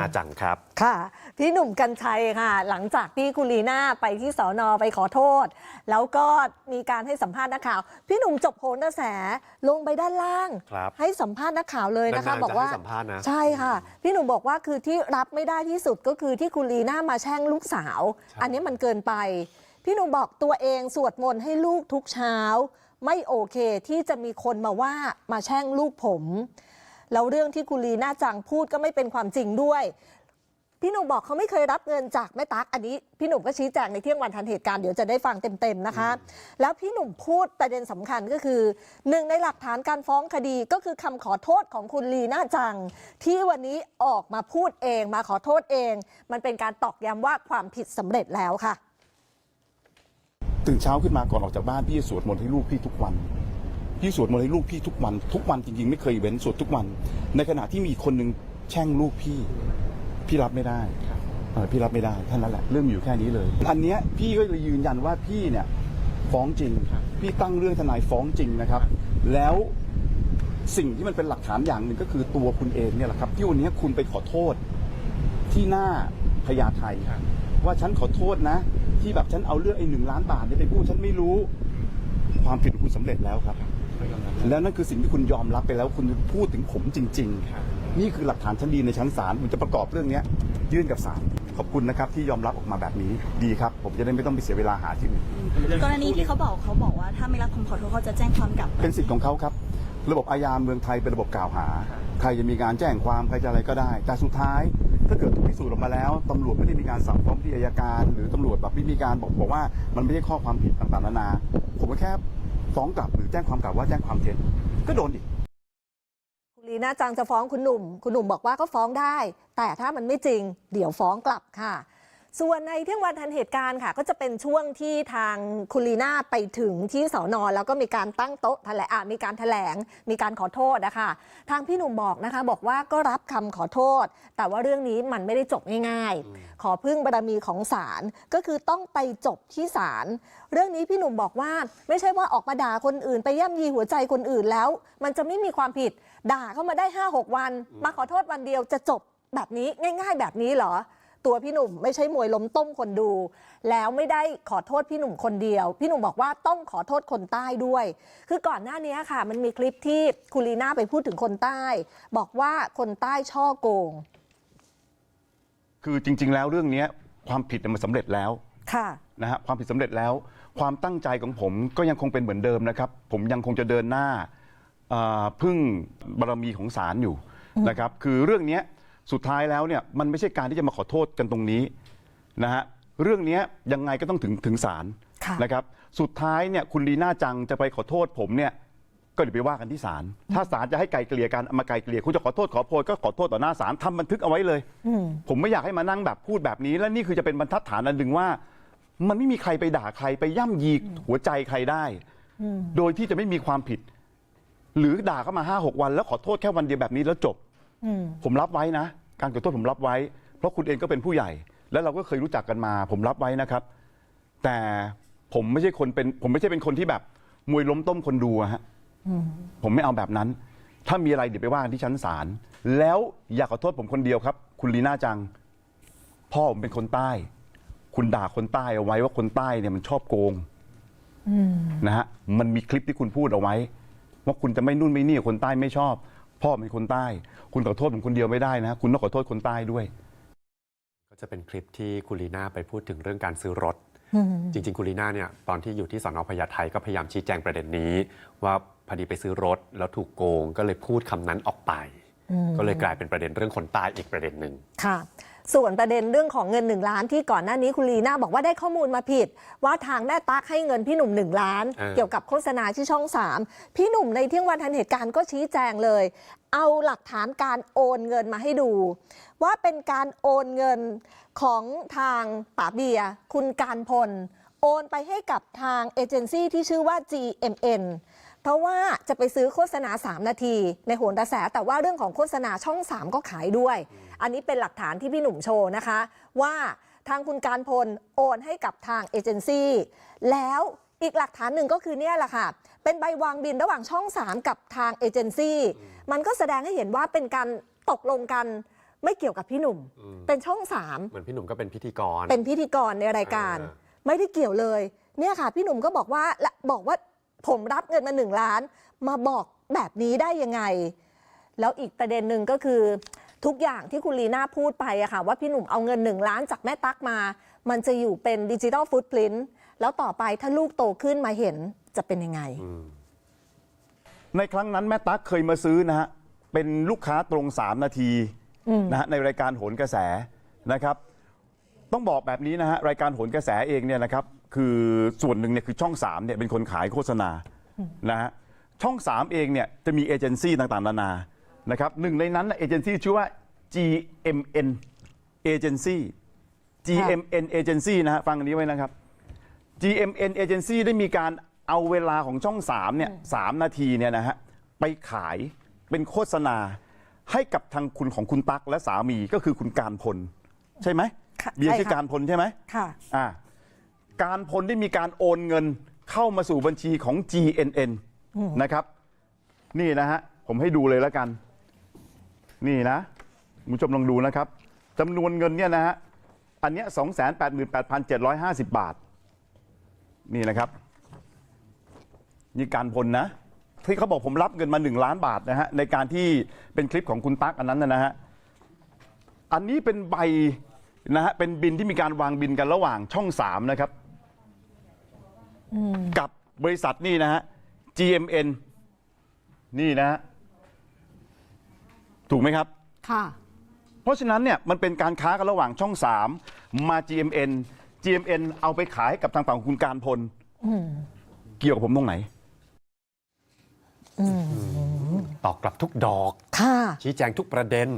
น่าจังครับ ค่ะ พี่หนุ่มกัญชัยค่ะ หลังจากที่คุณลีน่าไปที่สอนอไปขอโทษ แล้วก็มีการให้สัมภาษณ์นักข่าว พี่หนุ่มจบโหนกระแสลงไปด้านล่าง ครับ ให้สัมภาษณ์นักข่าวเลยนะคะ นานๆบอกว่า จะให้สัมภาษณ์นะ ใช่ค่ะ พี่หนุ่มบอกว่าคือที่รับไม่ได้ที่สุดก็คือที่คุณลีน่ามาแช่งลูกสาวอันนี้มันเกินไป พี่หนุ่มบอกตัวเองสวดมนต์ให้ลูกทุกเช้า ไม่โอเคที่จะมีคนมาว่ามาแช่งลูกผม แล้วเรื่องที่คุณลีน่าจังพูดก็ไม่เป็นความจริงด้วย พี่หนุ่มบอกเขาไม่เคยรับเงินจากแม่ตั๊กอันนี้ พี่หนุ่มก็ชี้แจงในเที่ยงวันทันเหตุการณ์เดี๋ยวจะได้ฟังเต็มๆนะคะ แล้วพี่หนุ่มพูดประเด็นสำคัญก็คือหนึ่งในหลักฐานการฟ้องคดีก็คือคำขอโทษของคุณลีน่าจัง ที่วันนี้ออกมาพูดเองมาขอโทษเอง มันเป็นการตอกย้ำว่าความผิดสำเร็จแล้วค่ะตื่นเช้าขึ้นมาก่อนออกจากบ้านพี่จะสวดมนต์ให้ลูกพี่ทุกวัน พี่สวดมนต์ให้ลูกพี่ทุกวัน ทุกวันจริงๆ ไม่เคยเว้นสวดทุกวัน ในขณะที่มีคนหนึ่งแช่งลูกพี่ พี่รับไม่ได้เออพี่รับไม่ได้ท่านั้นแหละเรื่องอยู่แค่นี้เลย อันเนี้ยพี่ก็เลยยืนยันว่าพี่เนี่ย ฟ้องจริง พี่ตั้งเรื่องทนายฟ้องจริงนะครับ แล้วสิ่งที่มันเป็นหลักฐานอย่างหนึ่งก็คือตัวคุณเองเนี่ยแหละครับ ที่วันนี้คุณไปขอโทษที่หน้าพญาไทว่าฉันขอโทษนะ ที่แบบฉันเอาเรื่องไอ้หนึ่งล้านบาทเนี่ยไปพูดฉันไม่รู้ ความผิดของคุณสำเร็จแล้วครับ แล้วนั่นคือสิ่งที่คุณยอมรับไปแล้วคุณพูดถึงผมจริง ๆ นี่คือหลักฐานชั้นดีในชั้นศาลผมจะประกอบเรื่องเนี้ยยื่นกับศาลขอบคุณนะครับที่ยอมรับออกมาแบบนี้ดีครับ ผมจะได้ไม่ต้องไปเสียเวลาหาที่อื่นกรณีที่เขาบอกเขาบอกว่าถ้าไม่รับคำขอโทษเขาจะแจ้งความกลับ เป็นสิทธิ์ของเขาครับ ระบบอาญาเมืองไทยเป็นระบบกล่าวหา ใครจะมีการแจ้งความใครจะอะไรก็ได้ แต่สุดท้ายถ้าเกิดถูกพิสูจน์ออกมาแล้วตำรวจไม่ได้มีการสั่งฟ้องที่อายการ หรือตำรวจแบบไม่มีการบอกบอกว่ามันไม่ใช่ข้อความผิดต่างๆนานาผมก็แค่ ฟ้องกลับหรือแจ้งความกลับว่าแจ้งความเท็จก็โดนอีกคุณลีน่าจังจะฟ้องคุณหนุ่ม คุณหนุ่มบอกว่าก็ฟ้องได้ แต่ถ้ามันไม่จริง เดี๋ยวฟ้องกลับค่ะ ส่วนในเที่ยงวันทันเหตุการณ์ค่ะ ก็จะเป็นช่วงที่ทางคุณลีน่าไปถึงที่สอนอแล้วก็มีการตั้งโต๊ะแถลงอะมีการแถลง มีการขอโทษนะคะ ทางพี่หนุ่มบอกนะคะ บอกว่าก็รับคำขอโทษ แต่ว่าเรื่องนี้มันไม่ได้จบง่ายๆ ขอพึ่งบารมีของศาลก็คือต้องไปจบที่ศาลเรื่องนี้พี่หนุ่มบอกว่าไม่ใช่ว่าออกมาด่าคนอื่น ไปย่ำยีหัวใจคนอื่นแล้ว มันจะไม่มีความผิดด่าเข้ามาได้ 5 6 วัน มาขอโทษวันเดียวจะจบแบบนี้ง่าย ๆ แบบนี้เหรอ ตัวพี่หนุ่มไม่ใช่มวยล้มต้มคนดู แล้วไม่ได้ขอโทษพี่หนุ่มคนเดียว พี่หนุ่มบอกว่าต้องขอโทษคนใต้ด้วย คือก่อนหน้านี้ค่ะ มันมีคลิปที่คุณลีน่าไปพูดถึงคนใต้ บอกว่าคนใต้ช่อโกง คือจริง ๆ แล้วเรื่องเนี้ยความผิดเนี่ยมันสำเร็จแล้วค่ะนะฮะความผิดสำเร็จแล้ว ความตั้งใจของผมก็ยังคงเป็นเหมือนเดิมนะครับ ผมยังคงจะเดินหน้าเอ่อพึ่งบารมีของศาลอยู่นะครับ คือเรื่องเนี้ย สุดท้ายแล้วเนี่ยมันไม่ใช่การที่จะมาขอโทษกันตรงนี้นะฮะเรื่องเนี้ยยังไงก็ต้องถึงถึงศาลค่ะนะครับสุดท้ายเนี่ยคุณลีน่าจังจะไปขอโทษผมเนี่ยก็เดี๋ยวไปว่ากันที่ศาลถ้าศาลจะให้ไกลเกลี่ยกันเอามาไกลเกลี่ยคุณจะขอโทษขอโพยก็ขอโทษต่อหน้าศาลทำบันทึกเอาไว้เลยอืมผมไม่อยากให้มานั่งแบบพูดแบบนี้ และนี่คือจะเป็นบรรทัดฐานอันหนึ่งว่า มันไม่มีใครไปด่าใครไปย่ำยีหัวใจใครได้ โดยที่จะไม่มีความผิด หรือด่าเข้ามาห้าหกวัน แล้วขอโทษแค่วันเดียวแบบนี้แล้วจบอืม ผมรับไว้นะ การขอโทษผมรับไว้ เพราะคุณเองก็เป็นผู้ใหญ่ แล้วเราก็เคยรู้จักกันมา ผมรับไว้นะครับ แต่ผมไม่ใช่คนเป็น ผมไม่ใช่เป็นคนที่แบบมวยล้มต้มคนดูอะฮะผมไม่เอาแบบนั้น ถ้ามีอะไรเดี๋ยวไปว่ากันที่ชั้นศาลแล้วอย่าขอโทษผมคนเดียวครับ คุณลีน่าจัง พ่อผมเป็นคนใต้ คุณด่าคนใต้เอาไว้ว่าคนใต้เนี่ยมันชอบโกงนะฮะมันมีคลิปที่คุณพูดเอาไว้ ว่าคุณจะไม่นู่นไม่นี่คนใต้ไม่ชอบ พ่อเป็นคนใต้ คุณขอโทษผมคนเดียวไม่ได้นะ คุณต้องขอโทษคนใต้ด้วย ก็จะเป็นคลิปที่คุณลีน่าไปพูดถึงเรื่องการซื้อรถ จริง ๆ คุณลีน่าเนี่ยตอนที่อยู่ที่สอนอพญาไทก็พยายามชี้แจงประเด็นนี้ ว่าพอดีไปซื้อรถแล้วถูกโกงก็เลยพูดคำนั้นออกไป ก็เลยกลายเป็นประเด็นเรื่องคนใต้อีกประเด็นหนึ่งค่ะ ส่วนประเด็นเรื่องของเงิน1ล้านที่ก่อนหน้านี้คุณลีน่าบอกว่าได้ข้อมูลมาผิด ว่าทางแม่ตั๊กให้เงินพี่หนุ่ม1ล้านเออเกี่ยวกับโฆษณาที่ช่อง3พี่หนุ่มในเที่ยงวันทันเหตุการณ์ก็ชี้แจงเลย เอาหลักฐานการโอนเงินมาให้ดู ว่าเป็นการโอนเงินของทางป๋าเบียร์คุณการพลโอนไปให้กับทางเอเจนซี่ที่ชื่อว่า GMN เพราะว่าจะไปซื้อโฆษณา 3 นาทีในโหนกระแส แต่ว่าเรื่องของโฆษณาช่อง 3 ก็ขายด้วย อันนี้เป็นหลักฐานที่พี่หนุ่มโชว์นะคะ ว่าทางคุณการพลโอนให้กับทางเอเจนซี่แล้วอีกหลักฐานหนึ่งก็คือเนี่ยแหละค่ะ เป็นใบวางบินระหว่างช่อง 3 กับทางเอเจนซี่มันก็แสดงให้เห็นว่าเป็นการตกลงกันไม่เกี่ยวกับพี่หนุ่มอืมเป็นช่องสามเหมือนพี่หนุ่มก็เป็นพิธีกร เป็นพิธีกรในรายการอ่าไม่ได้เกี่ยวเลย เนี่ยค่ะ พี่หนุ่มก็บอกว่าและบอกว่า ผมรับเงินมาหนึ่งล้าน มาบอกแบบนี้ได้ยังไง แล้วอีกประเด็นหนึ่งก็คือทุกอย่างที่คุณลีน่าพูดไปอะค่ะว่าพี่หนุ่มเอาเงินหนึ่งล้านจากแม่ตั๊กมา มันจะอยู่เป็นดิจิ t a ลฟุต p ริ n นแล้วต่อไปถ้าลูกโตขึ้นมาเห็นจะเป็นยังไงอืมในครั้งนั้นแม่ตั๊กเคยมาซื้อนะฮะ เป็นลูกค้าตรง 3 นาทีนะฮะในรายการโหนกระแสนะครับ ต้องบอกแบบนี้นะฮะรายการโหนกระแสเองเนี่ยนะครับ คือส่วนหนึ่งเนี่ยคือช่อง3เนี่ยเป็นคนขายโฆษณานะฮะช่อง 3 เองเนี่ยจะมีเอเจนซี่ต่างๆนานานะครับหนึ่งในนั้นน่ะเอเจนซี่ชื่อว่า GMN Agency GMN Agency นะฮะฟังอันนี้ไว้นะครับ GMN Agency ได้มีการเอาเวลาของช่อง3เนี่ยสามนาทีเนี่ยนะฮะไปขายเป็นโฆษณาให้กับทางคุณของคุณตั๊กและสามีก็คือคุณการพล ใช่ไหมค่ะเบียร์ใช่ชื่อค่ะการพลใช่ไหมค่ะอ่า การพลได้มีการโอนเงินเข้ามาสู่บัญชีของ GNN นะครับ นี่นะฮะ ผมให้ดูเลยแล้วกัน นี่นะคุณผู้ชมลองดูนะครับจำนวนเงินเนี่ยนะฮะ อันเนี้ยสองแสนแปดหมื่นแปดพันเจ็ดร้อยห้าสิบบาท นี่นะครับ นี่การพลนะ ที่เขาบอกผมรับเงินมาหนึ่งล้านบาทนะฮะ ในการที่เป็นคลิปของคุณตั๊กอันนั้นนะฮะ อันนี้เป็นใบนะฮะ เป็นบินที่มีการวางบินกันระหว่างช่องสามนะครับ กับบริษัทนี่นะฮะ GMN นี่นะฮะถูกไหมครับ ค่ะ เพราะฉะนั้นเนี่ยมันเป็นการค้ากันระหว่างช่อง 3 มา GMN GMN เอาไปขายให้กับทางฝั่งของคุณการพลเกี่ยวกับผมตรงไหน ตอบกลับทุกดอก ค่ะ ชี้แจงทุกประเด็น